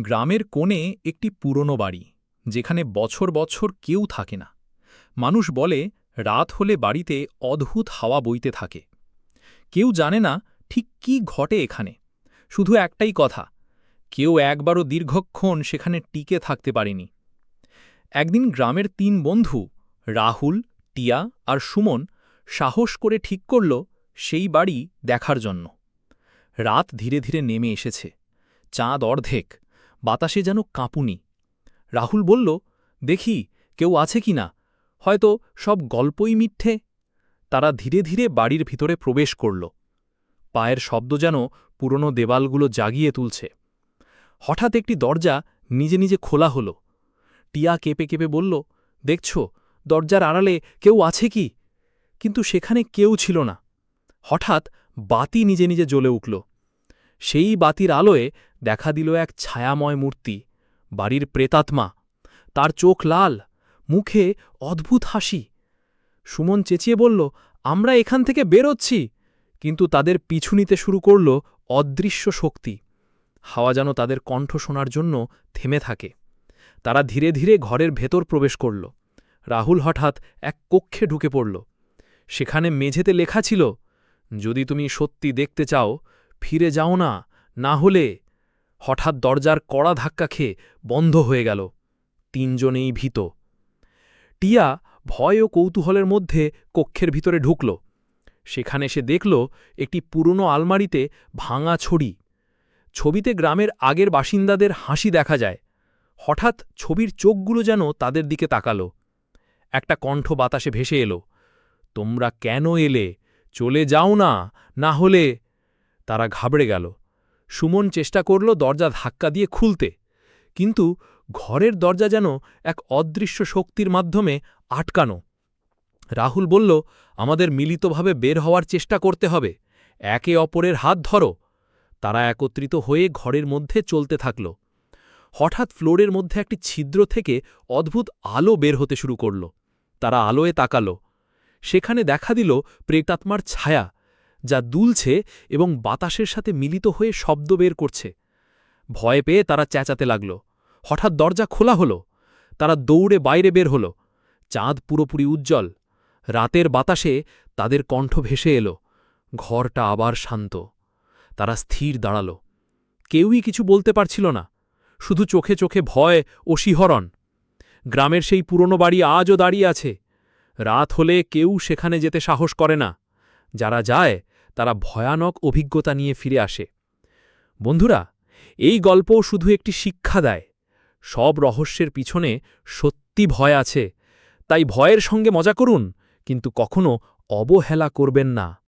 গ্রামের কোণে একটি পুরনো বাড়ি, যেখানে বছর বছর কেউ থাকে না। মানুষ বলে, রাত হলে বাড়িতে অদ্ভুত হাওয়া বইতে থাকে। কেউ জানে না ঠিক কি ঘটে এখানে। শুধু একটাই কথা, কেউ একবারও দীর্ঘক্ষণ সেখানে টিকে থাকতে পারেনি। একদিন গ্রামের তিন বন্ধু, রাহুল, টিয়া আর সুমন, সাহস করে ঠিক করল সেই বাড়ি দেখার জন্য। রাত ধীরে ধীরে নেমে এসেছে। চাঁদ অর্ধেক বাতাসে যেন কাঁপুনি। রাহুল বলল, দেখি, কেউ আছে কি না? হয়তো সব গল্পই মিথ্যে? তারা ধীরে ধীরে বাড়ির ভিতরে প্রবেশ করল। পায়ের শব্দ যেন পুরনো দেওয়ালগুলো জাগিয়ে তুলছে। হঠাৎ একটি দরজা নিজে নিজে খোলা হল। টিয়া কেঁপে কেঁপে বলল, দেখছ, দরজার আড়ালে কেউ আছে কি? কিন্তু সেখানে কেউ ছিল না। হঠাৎ বাতি নিজে নিজে জ্বলে উঠল। সেই বাতির আলোয় দেখা দিল এক ছায়াময় মূর্তি, বাড়ির প্রেতাত্মা। তার চোখ লাল, মুখে অদ্ভুত হাসি। সুমন চেঁচিয়ে বলল, আমরা এখান থেকে বেরোচ্ছি। কিন্তু তাদের পিছু নিতে শুরু করল অদৃশ্য শক্তি। হাওয়া যেন তাদের কণ্ঠ শোনার জন্য থেমে থাকে। তারা ধীরে ধীরে ঘরের ভেতর প্রবেশ করল। রাহুল হঠাৎ এক কক্ষে ঢুকে পড়ল। সেখানে মেঝেতে লেখা ছিল, যদি তুমি সত্যি দেখতে চাও, ফিরে যাও না না হলে হঠাৎ দরজার কড়া ধাক্কা খেয়ে বন্ধ হয়ে গেল। তিনজনেই ভীত। টিয়া ভয় ও কৌতূহলের মধ্যে কক্ষের ভিতরে ঢুকল। সেখানে সে দেখল একটি পুরনো আলমারিতে ভাঙা ছড়ি। ছবিতে গ্রামের আগের বাসিন্দাদের হাসি দেখা যায়। হঠাৎ ছবির চোখগুলো যেন তাদের দিকে তাকালো। একটা কণ্ঠ বাতাসে ভেসে এলো, তোমরা কেন এলে? চলে যাও না না হলে? তারা ঘাবড়ে গেল। সুমন চেষ্টা করল দরজা ধাক্কা দিয়ে খুলতে, কিন্তু ঘরের দরজা যেন এক অদৃশ্য শক্তির মাধ্যমে আটকানো। রাহুল বলল, আমাদের মিলিতভাবে বের হওয়ার চেষ্টা করতে হবে। একে অপরের হাত ধরো। তারা একত্রিত হয়ে ঘরের মধ্যে চলতে থাকল। হঠাৎ ফ্লোরের মধ্যে একটি ছিদ্র থেকে অদ্ভুত আলো বের হতে শুরু করল। তারা আলোয় তাকাল। সেখানে দেখা দিল প্রেতাত্মার ছায়া। যা দুলছে এবং বাতাসের সাথে মিলিত হয়ে শব্দ বের করছে। ভয় পেয়ে তারা চেঁচাতে লাগল। হঠাৎ দরজা খোলা হল। তারা দৌড়ে বাইরে বের হল। চাঁদ পুরোপুরি উজ্জ্বল। রাতের বাতাসে তাদের কণ্ঠ ভেসে এলো। ঘরটা আবার শান্ত। তারা স্থির দাঁড়াল। কেউই কিছু বলতে পারছিল না। শুধু চোখে চোখে ভয় ও শিহরণ। গ্রামের সেই পুরনো বাড়ি আজও দাঁড়িয়ে আছে। রাত হলে কেউ সেখানে যেতে সাহস করে না। যারা যায় তারা ভয়ানক অভিজ্ঞতা নিয়ে ফিরে আসে। বন্ধুরা, এই গল্প শুধু একটি শিক্ষা দেয়। সব রহস্যের পিছনে সত্যি ভয় আছে। তাই ভয়ের সঙ্গে মজা করুন, কিন্তু কখনো অবহেলা করবেন না।